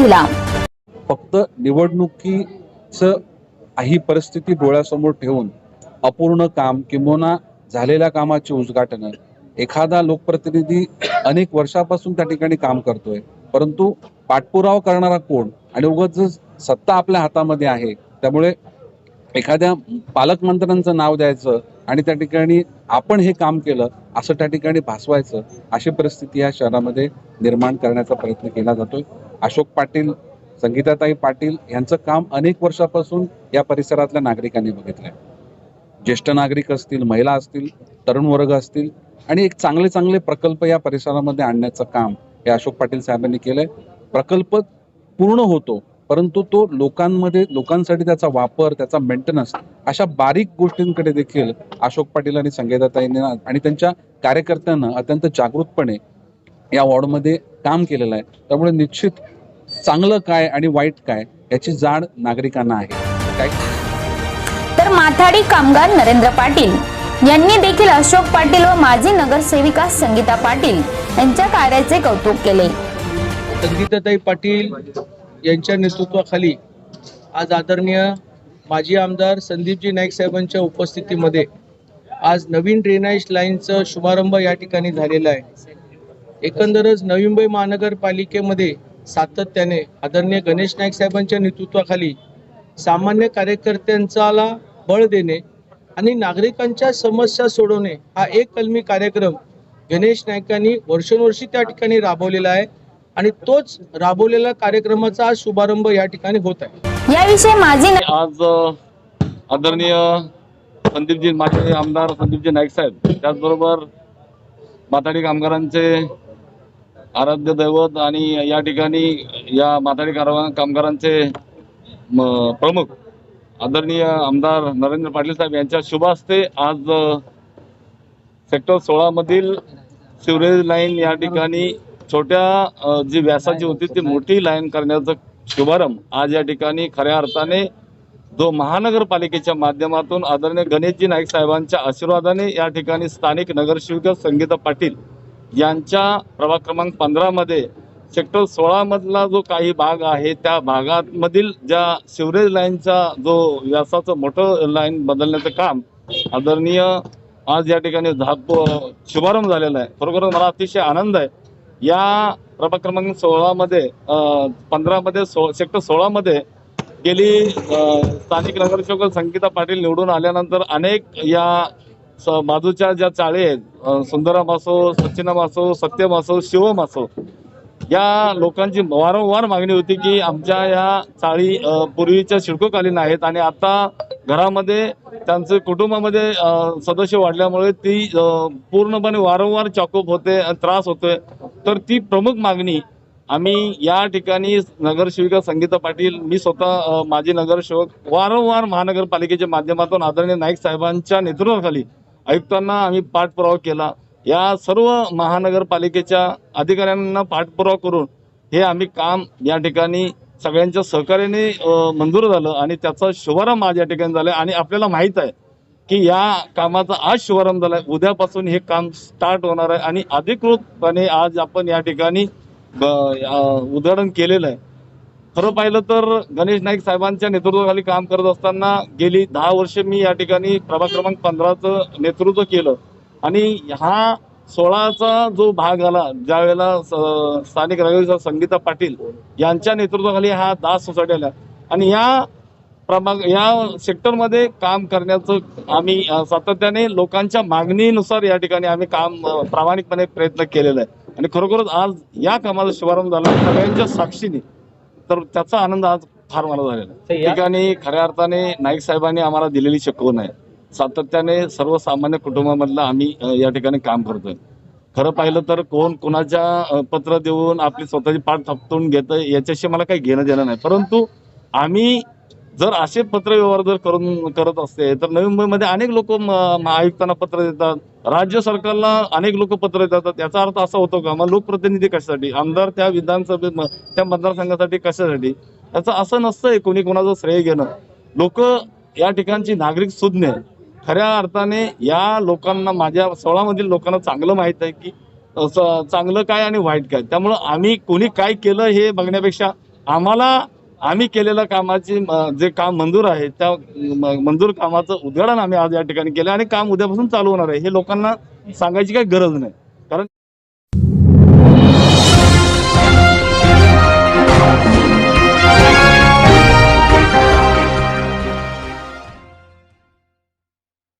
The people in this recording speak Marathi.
फक्त निवडणुकीचं ही परिस्थिती डोळ्यासमोर ठेवून अपूर्ण काम किंबहुना झालेल्या कामाची उद्घाटनं एखादा लोकप्रतिनिधी अनेक वर्षापासून त्या ठिकाणी काम करतोय परंतु पाठपुरावा करणारा कोण आणि उगाच सत्ता आपल्या हातामध्ये आहे त्यामुळे एखाद्या पालकमंत्र्यांचं नाव द्यायचं आणि त्या ठिकाणी आपण हे काम केलं असं त्या ठिकाणी भासवायचं अशी परिस्थिती या शहरामध्ये निर्माण करण्याचा प्रयत्न केला जातोय. अशोक पाटील संगीताताई पाटील यांचं काम अनेक वर्षापासून या परिसरातल्या नागरिकांनी बघितलंय. ज्येष्ठ नागरिक असतील महिला असतील तरुण वर्ग असतील आणि एक चांगले चांगले प्रकल्प या परिसरामध्ये आणण्याचं काम हे अशोक पाटील साहेबांनी केलंय. प्रकल्प पूर्ण होतो परंतु तो लोकांमध्ये लोकांसाठी त्याचा वापर त्याचा मेंटेनन्स अशा बारीक गोष्टींकडे देखील अशोक पाटील आणि संगीताताईंनी आणि त्यांच्या कार्यकर्त्यांना अत्यंत जागृतपणे या वॉर्डमध्ये काम केलेलं आहे. त्यामुळे निश्चित चांगलं काय आणि वाईट काय याची जाण नागरिकांना आहे. काय? तर माथाडी कामगार नरेंद्र पाटील यांनी देखील अशोक पाटील व माजी नगरसेविका संगीता पाटील यांच्या कार्याचे कौतुक केले. संगीताताई पाटील यांच्या नेतृत्वाखाली आज आदरणीय माजी आमदार संदीपजी नाईक साहेबांच्या उपस्थितीमध्ये आज नवीन ड्रेनेज लाईनचं शुभारंभ या ठिकाणी झालेला आहे. एकंदरच नवी मुंबई महानगरपालिकेमध्ये सातत्याने आदरणीय गणेश नाईक साहेबांच्या नेतृत्वाखाली सामान्य कार्यकर्त्यांचाला बळ देणे आणि नागरिकांच्या समस्या सोडवणे हा एक कलमी कार्यक्रम गणेश नाईकांनी वर्षोनवर्षी त्या ठिकाणी राबवलेला आहे. आणि तोच राबवलेल्या कार्यक्रमाचा आज शुभारंभ या ठिकाणी होत आहे. याविषयी न- आज आदरणीय संदीपजी माजी आमदार संदीपजी नाईक साहेब त्याचबरोबर माथाडी कामगारांचे आराध्य दैवत आणि या ठिकाणी या माथाडी कारवा- कामगारांचे प्रमुख आदरणीय आमदार नरेंद्र पाटील साहेब यांच्या शुभ हस्ते आज सेक्टर सोळा मधील सिवरेज लाईन या ठिकाणी छोट्या जी व्यासाची होती ती मोठी लाईन करण्याचं शुभारंभ आज या ठिकाणी खऱ्या अर्थाने जो महानगरपालिकेच्या माध्यमातून आदरणीय गणेशजी नाईक साहेबांच्या आशीर्वादाने या ठिकाणी स्थानिक नगरसेविका संगीता पाटील यांच्या प्रभाग क्रमांक पंधरामध्ये सेक्टर सोळामधला जो काही भाग आहे त्या भागामधील ज्या सिवरेज लाईनचा जो व्यासाचं मोठं लाईन बदलण्याचं काम आदरणीय आज या ठिकाणी झाप शुभारंभ झालेला आहे. खरोखर मला अतिशय आनंद आहे. या प्रभाग क्रमांक सोळामध्ये पंधरामध्ये सो सेक्टर सोळामध्ये गेली स्थानिक नगरसेवक संगीता पाटील निवडून आल्यानंतर अनेक या स- बाजूच्या ज्या चाळी आहेत सुंदराम असो सचिनम असो सत्यम असो शिवम असो या लोकांची वारंवार मागणी होती की आमच्या या चाळी पूर्वीच्या शिडकोकालीन आहेत आणि आता घरामध्ये त्यांचे कुटुंबामध्ये सदस्य वाढल्यामुळे ती पूर्णपणे वारंवार चॉकअप होते त्रास होतोय. तर ती प्रमुख मागणी आम्ही या ठिकाणी नगरसेविका संगीता पाटील मी स्वतः माजी नगरसेवक वारंवार महानगरपालिकेच्या माध्यमातून आदरणीय नाईक साहेबांच्या नेतृत्वाखाली आयुक्तांना आम्ही पाठपुरावा केला. या सर्व महानगरपालिकेच्या अधिकाऱ्यांना पाठपुरावा करून हे आम्ही काम या ठिकाणी सगळ्यांच्या सहकार्याने मंजूर झालं आणि त्याचा शुभारंभ आज या ठिकाणी झाला आणि आपल्याला माहीत आहे की या कामाचा आज शुभारंभ झाला आहे उद्यापासून हे काम स्टार्ट होणार आहे आणि अधिकृतपणे आज आपण या ठिकाणी ब- उद्घाटन केलेलं आहे. खरं पाहिलं तर गणेश नाईक साहेबांच्या नेतृत्वाखाली काम करत असताना गेली दहा वर्ष मी या ठिकाणी प्रभाग क्रमांक पंधराचं नेतृत्व केलं. आणि हा सोळाचा जो भाग आला ज्या वेळेला स्थानिक नगरसेविका संगीता पाटील यांच्या नेतृत्वाखाली हा दास सोसायटी आल्या. आणि या प्रभाग या सेक्टरमध्ये काम करण्याचं आम्ही सातत्याने लोकांच्या मागणीनुसार या ठिकाणी आम्ही काम प्रामाणिकपणे प्रयत्न केलेला आहे आणि खरोखरच आज या कामाचा शुभारंभ झाला. सगळ्यांच्या साक्षीने तर त्याचा आनंद आज फार मला झालेला ठिकाणी खऱ्या अर्थाने नाईक साहेबांनी आम्हाला दिलेली शिकवण आहे. सातत्याने सर्वसामान्य कुटुंबामधलं आम्ही या ठिकाणी काम करतोय. खरं पाहिलं तर कोण कोणाच्या पत्र देऊन आपली स्वतःची पाठ थपटून घेतं याच्याशी मला काही घेणं देणं नाही. परंतु आम्ही जर असे पत्र व्यवहार जर करून करत असते तर नवी मुंबईमध्ये अनेक लोक आयुक्तांना पत्र देतात राज्य सरकारला अनेक लोक पत्र देतात. याचा अर्थ असा होतो का मग लोकप्रतिनिधी कशासाठी आमदार त्या विधानसभेत त्या मतदारसंघासाठी कशासाठी? याचं असं नसतंय कोणी कोणाचं श्रेय घेणं. लोक या ठिकाणची नागरिक सुज्ञ खऱ्या अर्थाने या लोकांना माझ्या सोळामधील लोकांना चांगलं माहीत आहे की चांगलं काय आणि वाईट काय. त्यामुळं आम्ही कोणी काय केलं हे बघण्यापेक्षा आम्हाला आम्ही केलेल्या कामाची जे काम मंजूर आहे त्या मंजूर कामाचं उद्घाटन आम्ही आज या ठिकाणी केलं आणि काम उद्यापासून चालू होणार आहे. हे लोकांना सांगायची काही गरज नाही.